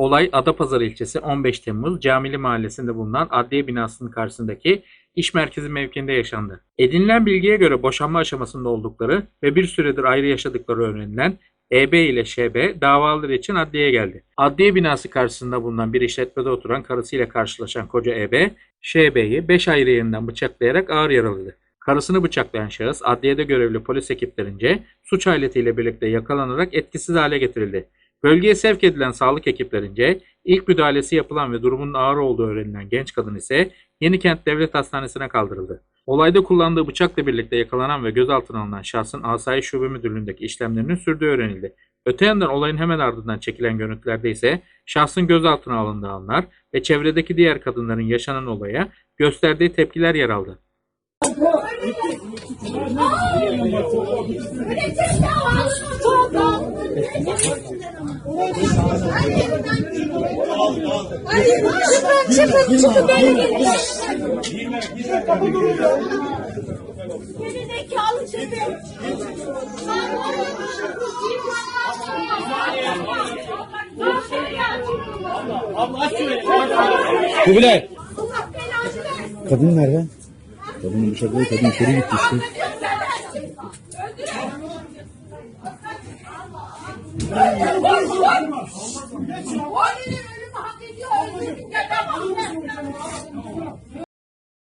Olay Adapazarı ilçesi 15 Temmuz Camili Mahallesi'nde bulunan adliye binasının karşısındaki iş merkezi mevkiinde yaşandı. Edinilen bilgiye göre boşanma aşamasında oldukları ve bir süredir ayrı yaşadıkları öğrenilen EB ile ŞB davaları için adliyeye geldi. Adliye binası karşısında bulunan bir işletmede oturan karısıyla karşılaşan koca EB, ŞB'yi 5 ayrı yerinden bıçaklayarak ağır yaraladı. Karısını bıçaklayan şahıs adliyede görevli polis ekiplerince suç aletiyle birlikte yakalanarak etkisiz hale getirildi. Bölgeye sevk edilen sağlık ekiplerince ilk müdahalesi yapılan ve durumunun ağır olduğu öğrenilen genç kadın ise Yenikent Devlet Hastanesi'ne kaldırıldı. Olayda kullandığı bıçakla birlikte yakalanan ve gözaltına alınan şahsın Asayiş Şube Müdürlüğü'ndeki işlemlerinin sürdüğü öğrenildi. Öte yandan olayın hemen ardından çekilen görüntülerde ise şahsın gözaltına alındığı anlar ve çevredeki diğer kadınların yaşanan olaya gösterdiği tepkiler yer aldı. Çıkın çıkın çıkın böyle gelin. Gerizekalı çıkın. Kubilay. Kadın nerede? Kadının bıçakladı kadın içeri gitti işte. O benim ölümü hak